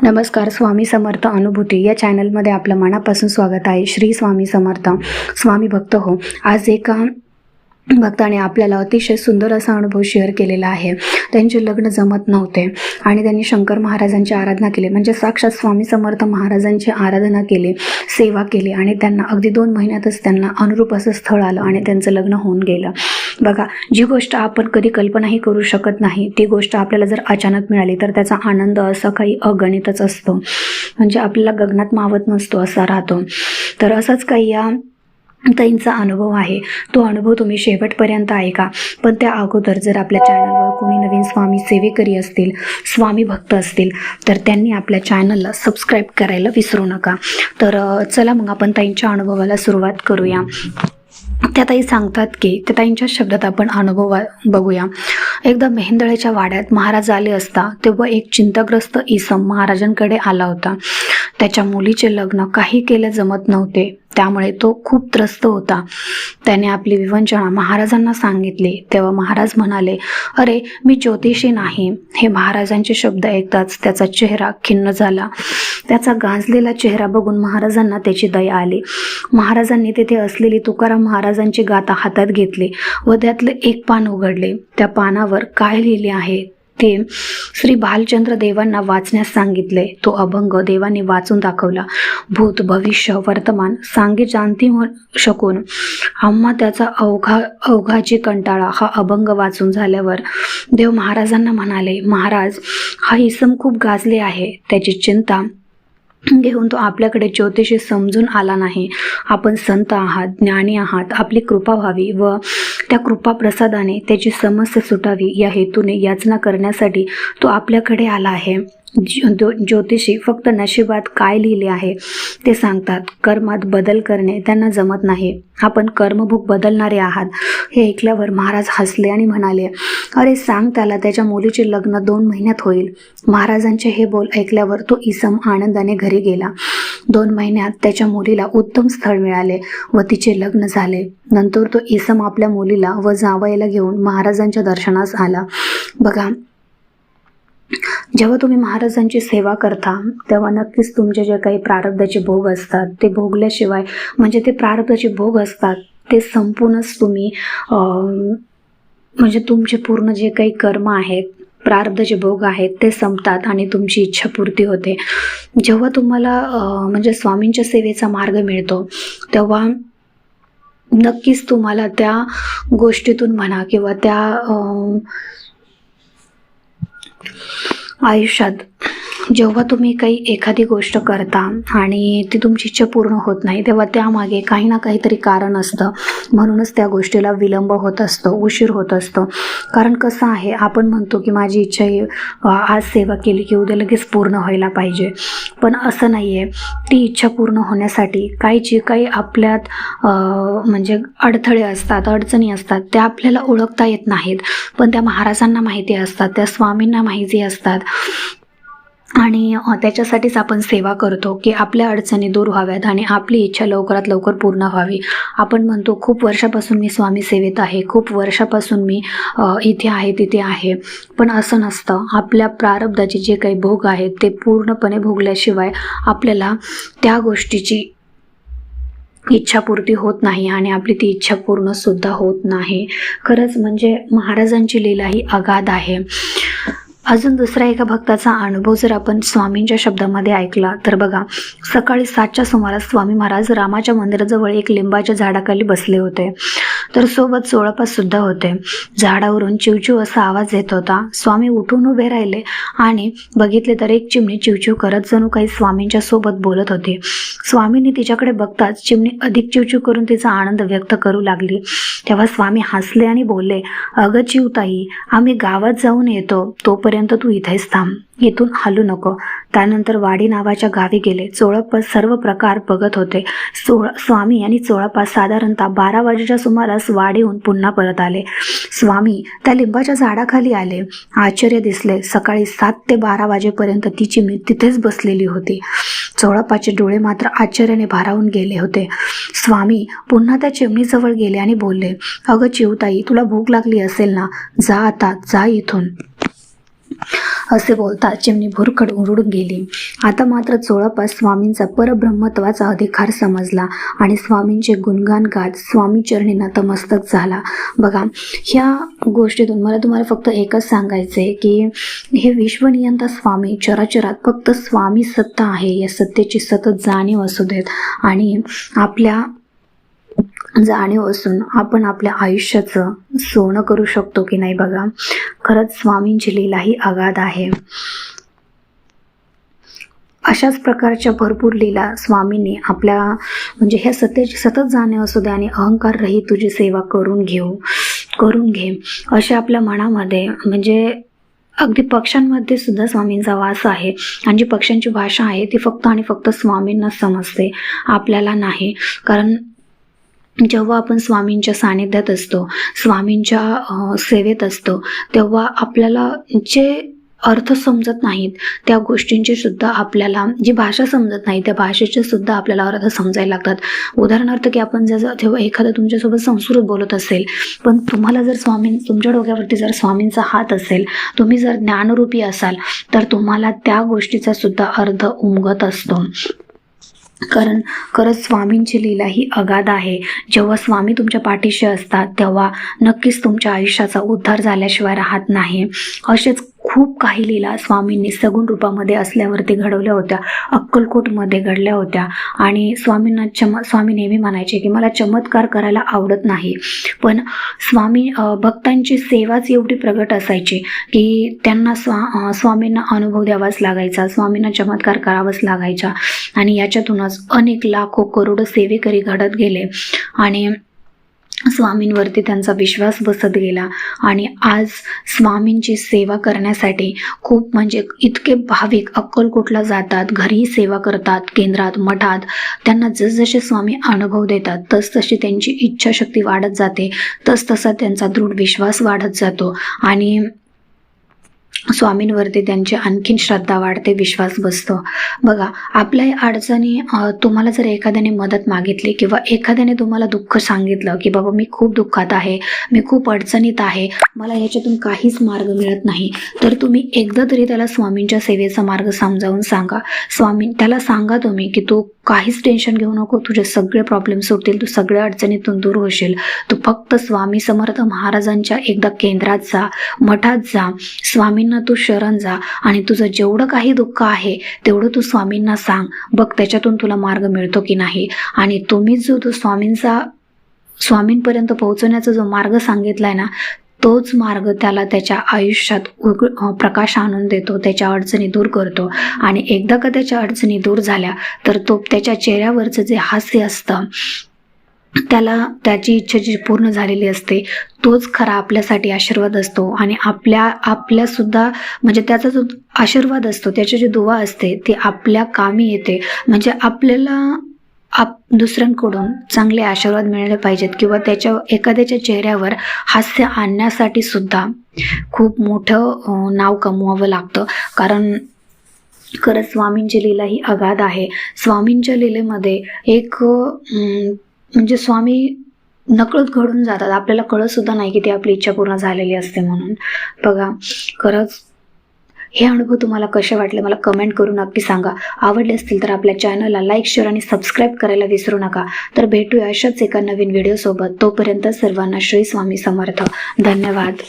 नमस्कार स्वामी समर्थ अनुभूती. या चॅनलमध्ये आपलं मनापासून स्वागत आहे. श्री स्वामी समर्थ. स्वामी भक्त हो. आज एका भक्ताने आपल्याला अतिशय सुंदर असा अनुभव शेअर केलेला आहे. त्यांचे लग्न जमत नव्हते आणि त्यांनी शंकर महाराजांची आराधना केली. म्हणजे साक्षात स्वामी समर्थ महाराजांची आराधना केली सेवा केली आणि त्यांना अगदी दोन महिन्यातच त्यांना अनुरूप असं स्थळ आलं आणि त्यांचं लग्न होऊन गेलं. बघा जी गोष्ट आपण कधी कल्पनाही करू शकत नाही ती गोष्ट आपल्याला जर अचानक मिळाली तर त्याचा आनंद असा काही अगणितच असतो. म्हणजे आपल्याला गगनात मावत नसतो असा राहतो. तर असंच काही या ताईंचा अनुभव आहे. तो अनुभव तुम्ही शेवटपर्यंत ऐका. पण त्या अगोदर जर आपल्या चॅनलवर कोणी नवीन स्वामी सेवेकरी असतील स्वामी भक्त असतील तर त्यांनी आपल्या चॅनलला सबस्क्राईब करायला विसरू नका. तर चला मग आपण ताईंच्या अनुभवाला सुरुवात करूया. त्या ताई सांगतात की त्या ताईंच्या शब्दात आपण अनुभव बघूया. एकदा मेहेंदळेच्या वाड्यात महाराज आले असता तेव्हा एक चिंताग्रस्त इसम महाराजांकडे आला होता. त्याच्या मुलीचे लग्न काही केले जमत नव्हते. त्यामुळे तो खूप त्रस्त होता. त्याने आपली विवंचना महाराजांना सांगितली. तेव्हा महाराज म्हणाले अरे मी ज्योतिषी नाही. हे महाराजांचे शब्द ऐकताच त्याचा चेहरा खिन्न झाला. त्याचा गांजलेला चेहरा बघून महाराजांना त्याची दया आली. महाराजांनी तेथे असलेली तुकाराम महाराजांची गाथा हातात घेतली व त्यातले एक पान उघडले. त्या पानावर काय लिहिले आहे? ते श्री भालचंद्र देवांना वाचण्यास सांगितले. तो अभंग देवांनी वाचून दाखवला. भूत भविष्य वर्तमान सांगे जाणती हो शकून आम्हा त्याचा अवघा अवघाची कंटाळा हा अभंग वाचून झाल्यावर देव महाराजांना म्हणाले महाराज हा इसम खूप गाजले आहे. त्याची चिंता घेऊन तो आपल्याकडे ज्योतिषी समजून आला नाही. आपण संत आहात ज्ञानी आहात आपली कृपा व्हावी व त्या कृपा प्रसादाने त्याची समस्या सुटावी या हेतूने याचना करण्यासाठी तो आपल्याकडे आला आहे. ज्योतिषी फक्त नशिबात काय लिहिले आहे ते सांगतात कर्मात बदल करणे त्यांना जमत नाही. आपण कर्मभूक बदलणारे आहात. हे ऐकल्यावर महाराज हसले आणि म्हणाले अरे सांग त्याला त्याच्या मुलीचे लग्न दोन महिन्यात होईल. महाराजांचे हे बोल ऐकल्यावर तो इसम आनंदाने घरी गेला. दोन महिन्यात त्याच्या मुलीला उत्तम स्थळ मिळाले व तिचे लग्न झाले. नंतर तो इसम आपल्या मुलीला व जावयाला घेऊन महाराजांच्या दर्शनास आला. बघा जेव्हा तुम्ही महाराजांची सेवा करता तेव्हा नक्कीच तुमचे जे काही प्रारब्धाचे भोग असतात ते भोगल्याशिवाय म्हणजे ते प्रारब्धाचे भोग असतात ते संपूर्णच तुम्ही म्हणजे तुमचे पूर्ण जे काही कर्म आहेत प्रारब्ध भोग आहेत ते संपतात आणि तुमची इच्छापूर्ती होते. जेव्हा तुम्हाला म्हणजे स्वामींच्या सेवेचा मार्ग मिळतो तेव्हा नक्कीच तुम्हाला त्या गोष्टीतून म्हणा किंवा त्या आयुष्यात. जेव्हा तुम्ही काही एखादी गोष्ट करता आणि ती तुमची इच्छा पूर्ण होत नाही तेव्हा त्यामागे काही ना काहीतरी कारण असतं. म्हणूनच त्या गोष्टीला विलंब होत असतो उशीर होत असतो. कारण कसं आहे आपण म्हणतो की माझी इच्छा ही आज सेवा केली की उद्या लगेच पूर्ण व्हायला पाहिजे. पण असं नाही आहे ती इच्छा पूर्ण होण्यासाठी काही जे काही आपल्यात म्हणजे अडथळे असतात अडचणी असतात त्या आपल्याला ओळखता येत नाहीत. पण त्या महाराजांना माहिती असतात त्या स्वामींना माहिती असतात. आणि त्याच्यासाठीच आपण सेवा करतो की आपल्या अडचणी दूर व्हाव्यात आणि आपली इच्छा लवकरात लवकर पूर्ण व्हावी. आपण म्हणतो खूप वर्षापासून मी स्वामी सेवेत आहे. खूप वर्षापासून मी इथे आहे तिथे आहे. पण असं नसतं. आपल्या प्रारब्धाचे जे काही भोग आहेत ते पूर्णपणे भोगल्याशिवाय आपल्याला त्या गोष्टीची इच्छापूर्ती होत नाही आणि आपली ती इच्छा पूर्णसुद्धा होत नाही. खरंच म्हणजे महाराजांची लीला ही अगाध आहे. अजून दुसऱ्या एका भक्ताचा अनुभव जर आपण स्वामींच्या शब्दामध्ये ऐकला तर बघा सकाळी सातच्या सुमारास स्वामी महाराज रामाच्या मंदिराजवळ एक लिंबाच्या झाडाखाली बसले होते. तर सोबत चोळपास सुद्धा होते. झाडावरून चिवचिव असा आवाज येत होता. स्वामी उठून उभे राहिले आणि बघितले तर एक चिमणी चिवचिव करत जणू काही स्वामींच्या सोबत बोलत होती. स्वामींनी तिच्याकडे बघताच चिमणी अधिक चिवचिव करून तिचा आनंद व्यक्त करू लागली. तेव्हा स्वामी हसले आणि बोलले अगं चिवताई आम्ही गावात जाऊन येतो. तोपर्यंत तू इथेच थांब. इथून हलू नको. त्यानंतर वाडी नावाच्या गावी गेले. चोळप्पा सर्व प्रकार बघत होते. सोळ स्वामी आणि चोळप्पा साधारणतः बारा वाजेच्या सुमारास वाडीहून पुन्हा परत आले. स्वामी त्या लिंबाच्या झाडाखाली आले. आश्चर्य दिसले. सकाळी सात ते बारा वाजेपर्यंत ती चिमणी तिथेच बसलेली होती. चोळप्पाचे डोळे मात्र आश्चर्याने भारावून गेले होते. स्वामी पुन्हा त्या चिमणीजवळ गेले आणि बोलले अगं चिवताई तुला भूक लागली असेल ना? जा आता जा इथून. असे बोलता चिमणी भुरकड उरडून गेली. आता मात्र चोळापास स्वामींचा परब्रह्मत्वाचा अधिकार समजला आणि स्वामींचे गुणगान गात स्वामी चरणी नतमस्तक झाला. बघा ह्या गोष्टीतून मला तुम्हाला फक्त एकच सांगायचं आहे की हे विश्वनियंता स्वामी चराचरात फक्त स्वामी सत्ता आहे. या सत्तेची सतत जाणीव असू देत आणि आपल्या जाणीव असून आपण आपल्या आयुष्याचं सोनं करू शकतो की नाही बघा. खरंच स्वामींची लीला ही अगाध आहे. अशाच प्रकारच्या भरपूर लीला स्वामींनी आपल्या म्हणजे ह्या सत्याची सतत जाणीव असू दे आणि अहंकार रही तुझी सेवा करून घेऊ करून घे. अशा आपल्या मनामध्ये म्हणजे अगदी पक्ष्यांमध्ये सुद्धा स्वामींचा वास आहे. आणि जी पक्ष्यांची भाषा आहे ती फक्त आणि फक्त स्वामींना समजते. आपल्याला नाही. कारण जेव्हा आपण स्वामींच्या सानिध्यात असतो स्वामींच्या सेवेत असतो तेव्हा आपल्याला जे अर्थ समजत नाहीत त्या गोष्टींची सुद्धा आपल्याला जी भाषा समजत नाही त्या भाषेचे सुद्धा आपल्याला अर्थ समजायला लागतात. उदाहरणार्थ की आपण जर जेव्हा एखादा तुमच्यासोबत संस्कृत बोलत असेल पण तुम्हाला जर स्वामी तुमच्या डोक्यावरती जर स्वामींचा हात असेल तुम्ही जर ज्ञानरूपी असाल तर तुम्हाला त्या गोष्टीचा सुद्धा अर्थ उमगत असतो. कारण खरंच स्वामींची लीला ही अगाध आहे. जेव्हा स्वामी तुमच्या पाठीशी असतात तेव्हा नक्कीच तुमच्या आयुष्याचा उद्धार झाल्याशिवाय राहत नाही. असेच खूप काही लीला स्वामींनी सगुण रूपामध्ये असल्यावरती घडवल्या होत्या. अक्कलकोटमध्ये घडल्या होत्या. आणि स्वामींना चम स्वामी नेहमी म्हणायचे की मला चमत्कार करायला आवडत नाही. पण स्वामी भक्तांची सेवाच एवढी प्रगट असायची की त्यांना स्वा स्वामींना अनुभव द्यावाच लागायचा स्वामींना चमत्कार करावाच लागायचा. आणि याच्यातूनच अनेक लाखो करोडो सेवेकरी घडत गेले. आणि स्वामींवरती त्यांचा विश्वास बसत गेला. आणि आज स्वामींची सेवा करण्यासाठी खूप म्हणजे इतके भाविक अक्कलकोटला जातात घरी सेवा करतात केंद्रात मठात. त्यांना जसजसे स्वामी अनुभव देतात तसतशी त्यांची इच्छाशक्ती वाढत जाते तसतसा त्यांचा दृढ विश्वास वाढत जातो. आणि स्वामींवरती त्यांची आणखीन श्रद्धा वाढते विश्वास बसतो. बघा आपल्या या अडचणी तुम्हाला जर एखाद्याने मदत मागितली किंवा एखाद्याने तुम्हाला दुःख सांगितलं की बाबा मी खूप दुःखात आहे मी खूप अडचणीत आहे मला याच्यातून काहीच मार्ग मिळत नाही तर तुम्ही एकदा तरी त्याला स्वामींच्या सेवेचा मार्ग समजावून सांगा. स्वामी त्याला सांगा तुम्ही की तू काहीच टेन्शन घेऊ नको तुझे सगळे प्रॉब्लेम सुटतील तू सगळ्या अडचणीतून दूर होशील. तू फक्त स्वामी समर्थ महाराजांच्या एकदा केंद्रात जा मठात जा स्वामींना तू शरण जा आणि तुझं जेवढं काही दुःख आहे तेवढं तू स्वामींना सांग. बघ त्याच्यातून तुला मार्ग मिळतो की नाही? आणि तुम्ही जो तो स्वामींचा स्वामींपर्यंत पोहोचवण्याचा जो मार्ग सांगितलाय ना तोच मार्ग त्याला त्याच्या आयुष्यात उग प्रकाश आणून देतो त्याच्या अडचणी दूर करतो. आणि एकदा का त्याच्या अडचणी दूर झाल्या तर तो त्याच्या चेहऱ्यावरचं जे हास्य असतं त्याला त्याची इच्छा जी पूर्ण झालेली असते तोच खरा आपल्यासाठी आशीर्वाद असतो. आणि आपल्या आपल्यासुद्धा म्हणजे त्याचा जो आशीर्वाद असतो त्याची जी दुवा असते ती आपल्या कामी येते. म्हणजे आपल्याला आप दुसऱ्यांकडून चांगले आशीर्वाद मिळाले पाहिजेत किंवा त्याच्या एखाद्याच्या चेहऱ्यावर हास्य आणण्यासाठी सुद्धा खूप मोठं नाव कमवावं लागतं. कारण खरंच स्वामींची लीला ही अगाध आहे. स्वामींच्या लीलेमध्ये एक म्हणजे स्वामी नकळत घडून जातात. आपल्याला कळतसुद्धा नाही की ती आपली इच्छा पूर्ण झालेली असते म्हणून. बघा खरंच हे अनुभव तुम्हाला कसे वाटले? मला कमेंट करून नक्की सांगा. आवडले असतील तर आपल्या चॅनलला लाईक शेअर आणि सबस्क्राईब करायला विसरू नका. तर भेटूया अशाच एका नवीन व्हिडिओसोबत तोपर्यंत सर्वांना श्री स्वामी समर्थ. धन्यवाद.